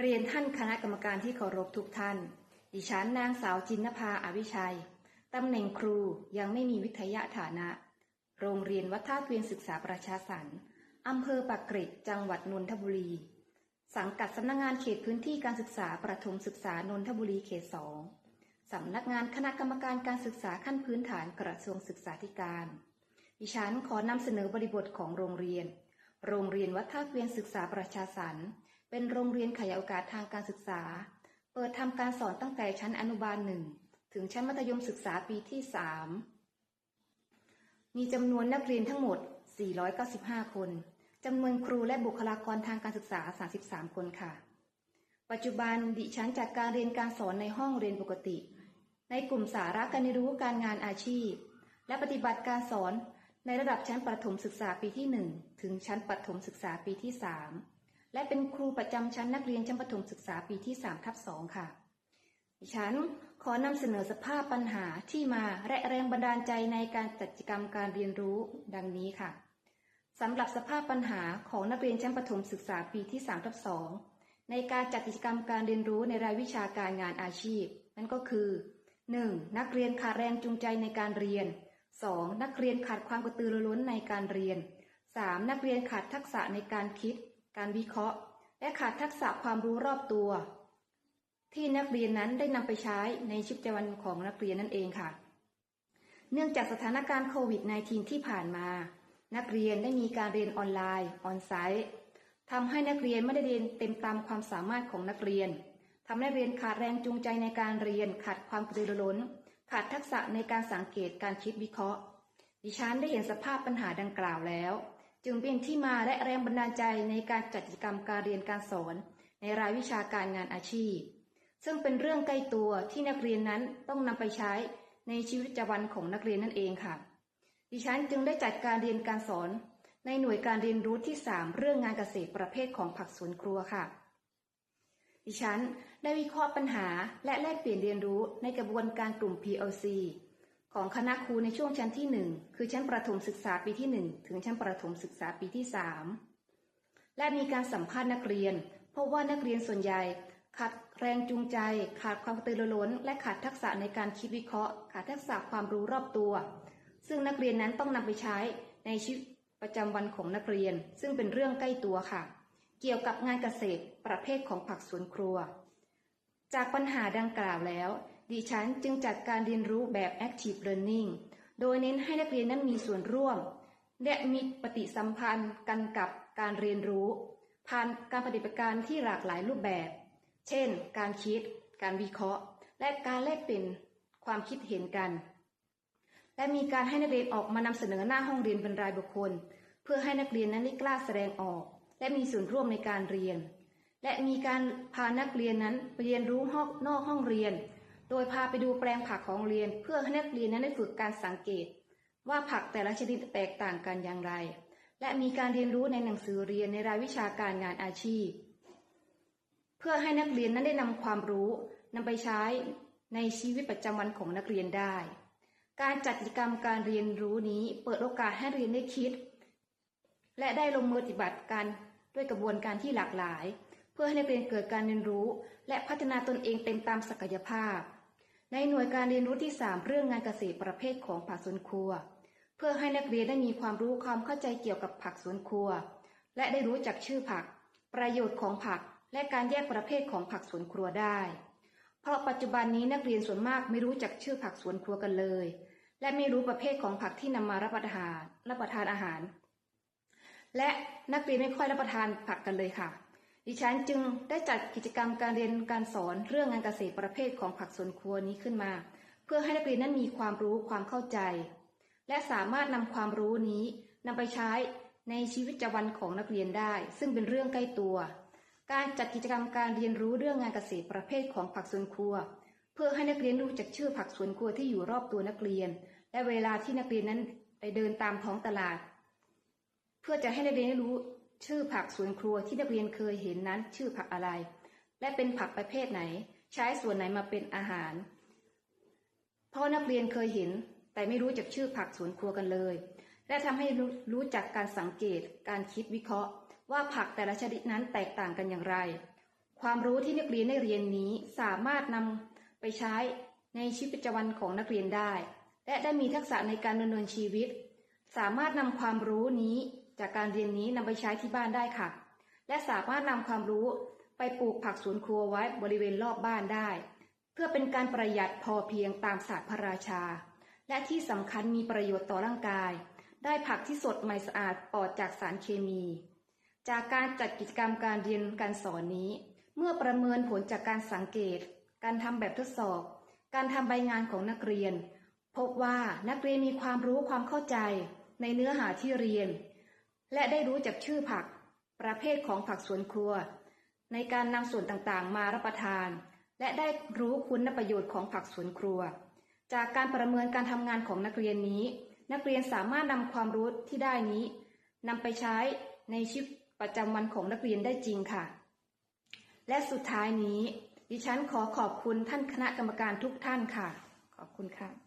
เรียนท่านคณะกรรมการที่เคารพทุกท่าน ดิฉันนางสาวจินนภาอวิชัย ตำแหน่งครูยังไม่มีวิทยาฐานะ โรงเรียนวัดท่าเวียนศึกษาประชาสรรค์อำเภอปากเกร็ดจังหวัดนนทบุรี สังกัดสำนักงานเขตพื้นที่การศึกษาประถมศึกษานนทบุรีเขตสองสำนักงานคณะกรรมการการศึกษาขั้นพื้นฐานกระทรวงศึกษาธิการ ดิฉันขอนำเสนอบริบทของโรงเรียน โรงเรียนวัดท่าเวียนศึกษาประชาสรรค์ เป็นโรงเรียนขยายโอกาสทางการศึกษา เปิดทำการสอนตั้งแต่ชั้นอนุบาลหนึ่งถึงชั้นมัธยมศึกษาปีที่ 3 มีจำนวนนักเรียนทั้งหมด 495 คน จำนวนครูและบุคลากรทางการศึกษา 33 คนค่ะ ปัจจุบันดิฉันจัดการเรียนการสอนในห้องเรียนปกติ ในกลุ่มสาระการเรียนรู้การงานอาชีพ และปฏิบัติการสอนในระดับชั้นประถมศึกษาปีที่ 1 ถึงชั้นประถมศึกษาปีที่ 3 และเป็นครูประจำชั้นนักเรียนชั้นประถมศึกษาปีที่3ทับ2ค่ะ ดิฉันขอนำเสนอสภาพปัญหาที่มาและแรงบันดาลใจในการจัดกิจกรรมการเรียนรู้ดังนี้ค่ะสำหรับสภาพปัญหาของนักเรียนชั้นประถมศึกษาปีที่3ทับ2ในการจัดกิจกรรมการเรียนรู้ในรายวิชาการงานอาชีพ นั่นก็คือ 1. นักเรียนขาดแรงจูงใจในการเรียน 2. นักเรียนขาดความกระตือรือร้นในการเรียน 3. นักเรียนขาดทักษะในการคิด การวิเคราะห์ และขาดทักษะความรู้รอบตัว ที่นักเรียนนั้นได้นำไปใช้ในชีวิตประจำวันของนักเรียนนั่นเองค่ะ เนื่องจากสถานการณ์โควิด -19 ที่ผ่านมา นักเรียนได้มีการเรียนออนไลน์ออนไซต์ทำให้นักเรียนไม่ได้เรียนเต็มตามความสามารถของนักเรียนทำให้เรียนขาดแรงจูงใจในการเรียนขาดความกระตือรือร้น ขาดทักษะในการสังเกตการคิดวิเคราะห์ ดิฉันได้เห็นสภาพปัญหาดังกล่าวแล้ว จึงเป็นที่มาและแรงบันดาลใจในการจัดกิจกรรมการเรียนการสอน ในรายวิชาการงานอาชีพ ซึ่งเป็นเรื่องใกล้ตัวที่นักเรียนนั้นต้องนำไปใช้ในชีวิตประจำวันของนักเรียนนั่นเองค่ะ ดิฉันจึงได้จัดการเรียนการสอน ในหน่วยการเรียนรู้ที่ 3 เรื่องงานเกษตรประเภทของผักสวนครัวค่ะ ดิฉันได้วิเคราะห์ปัญหาและแลกเปลี่ยนเรียนรู้ในกระบวนการกลุ่ม PLC ของคณะครูในช่วงชั้นที่ 1 คือชั้นประถมศึกษาปีที่ 1 ถึงชั้นประถมศึกษาปีที่ 3 และมีการสัมภาษณ์นักเรียนพบว่านักเรียนส่วนใหญ่ขาดแรงจูงใจ ขาดความตือรือร้นและขาดทักษะในการคิดวิเคราะห์ ขาดทักษะความรู้รอบตัว ซึ่งนักเรียนนั้นต้องนำไปใช้ในชีวิตประจำวันของนักเรียน ซึ่งเป็นเรื่องใกล้ตัวค่ะ เกี่ยวกับงานเกษตรประเภทของผักสวนครัว จากปัญหาดังกล่าวแล้ว ดิฉันจึงจัดการเรียนรู้แบบ active learning โดยเน้นให้นักเรียนนั้นมีส่วนร่วม และมีปฏิสัมพันธ์กันกับการเรียนรู้ ผ่านการปฏิบัติการที่หลากหลายรูปแบบ เช่น การคิด การวิเคราะห์ และการแลกเปลี่ยนความคิดเห็นกัน และมีการให้นักเรียนออกมานำเสนอหน้าห้องเรียนเป็นรายบุคคล เพื่อให้นักเรียนนั้นได้กล้าแสดงออก และมีส่วนร่วมในการเรียน และมีการพานักเรียนนั้นไปเรียนรู้นอกห้องเรียน โดยพาไปดูแปลงผักของเรียน เพื่อให้นักเรียนนั้นได้ฝึกการสังเกต ว่าผักแต่ละชนิดแตกต่างกันอย่างไร และมีการเรียนรู้ในหนังสือเรียนในรายวิชาการงานอาชีพ เพื่อให้นักเรียนนั้นได้นำความรู้นำไปใช้ในชีวิตประจำวันของนักเรียนได้ การจัดกิจกรรมการเรียนรู้นี้เปิดโอกาสให้เรียนได้คิด และได้ลงมือปฏิบัติการด้วยกระบวนการที่หลากหลาย เพื่อให้นักเรียนเกิดการเรียนรู้ และพัฒนาตนเองเต็มตามศักยภาพ ในหน่วยการเรียนรู้ที่ 3 เรื่องงานเกษตรประเภทของผักสวนครัว เพื่อให้นักเรียนได้มีความรู้ความเข้าใจเกี่ยวกับผักสวนครัว และได้รู้จักชื่อผัก ประโยชน์ของผัก และการแยกประเภทของผักสวนครัวได้ เพราะปัจจุบันนี้นักเรียนส่วนมากไม่รู้จักชื่อผักสวนครัวกันเลย และไม่รู้ประเภทของผักที่นำมารับประทานรับประทานอาหาร และนักเรียนไม่ค่อยรับประทานผักกันเลยค่ะ ดิฉันจึงได้จัดกิจกรรมการเรียนการสอนเรื่องงานเกษตรประเภทของผักสวนครัวนี้ขึ้นมา เพื่อให้นักเรียนนั้นมีความรู้ความเข้าใจ และสามารถนำความรู้นี้นำไปใช้ในชีวิตประจำวันของนักเรียนได้ ซึ่งเป็นเรื่องใกล้ตัว การจัดกิจกรรมการเรียนรู้เรื่องงานเกษตรประเภทของผักสวนครัว เพื่อให้นักเรียนรู้จักชื่อผักสวนครัวที่อยู่รอบตัวนักเรียน และเวลาที่นักเรียนนั้นไปเดินตามท้องตลาด เพื่อจะให้นักเรียนได้รู้ ชื่อผักสวนครัวที่นักเรียนเคยเห็นนั้นชื่อผักอะไร และเป็นผักประเภทไหน ใช้ส่วนไหนมาเป็นอาหาร เพราะนักเรียนเคยเห็น แต่ไม่รู้จักชื่อผักสวนครัวกันเลย และทำให้รู้จักการสังเกต การคิดวิเคราะห์ ว่าผักแต่ละชนิดนั้นแตกต่างกันอย่างไรคความรู้ที่นักเรียนได้เรียนนี้สามารถนำไปใช้ในชีวิตประจำวันของนักเรียนได้ และได้มีทักษะในการดำเนินชีวิต สามารถนำความรู้นี้ จากการเรียนนี้นำไปใช้ที่บ้านได้ค่ะ และสามารถนำความรู้ไปปลูกผักสวนครัวไว้บริเวณรอบบ้านได้ เพื่อเป็นการประหยัดพอเพียงตามศาสตร์พระราชา และที่สำคัญมีประโยชน์ต่อร่างกาย ได้ผักที่สดใหม่สะอาดปลอดจากสารเคมี จากการจัดกิจกรรมการเรียนการสอนนี้ เมื่อประเมินผลจากการสังเกต การทำแบบทดสอบ การทำใบงานของนักเรียน พบว่านักเรียนมีความรู้ความเข้าใจในเนื้อหาที่เรียน และได้รู้จักชื่อผัก ประเภทของผักสวนครัว ในการนำส่วนต่างๆ มารับประทาน และได้รู้คุณประโยชน์ของผักสวนครัว จากการประเมินการทำงานของนักเรียนนี้ นักเรียนสามารถนำความรู้ที่ได้นี้นำไปใช้ในชีวิตประจำวันของนักเรียนได้จริงค่ะ และสุดท้ายนี้ ดิฉันขอขอบคุณท่านคณะกรรมการทุกท่านค่ะ ขอบคุณค่ะ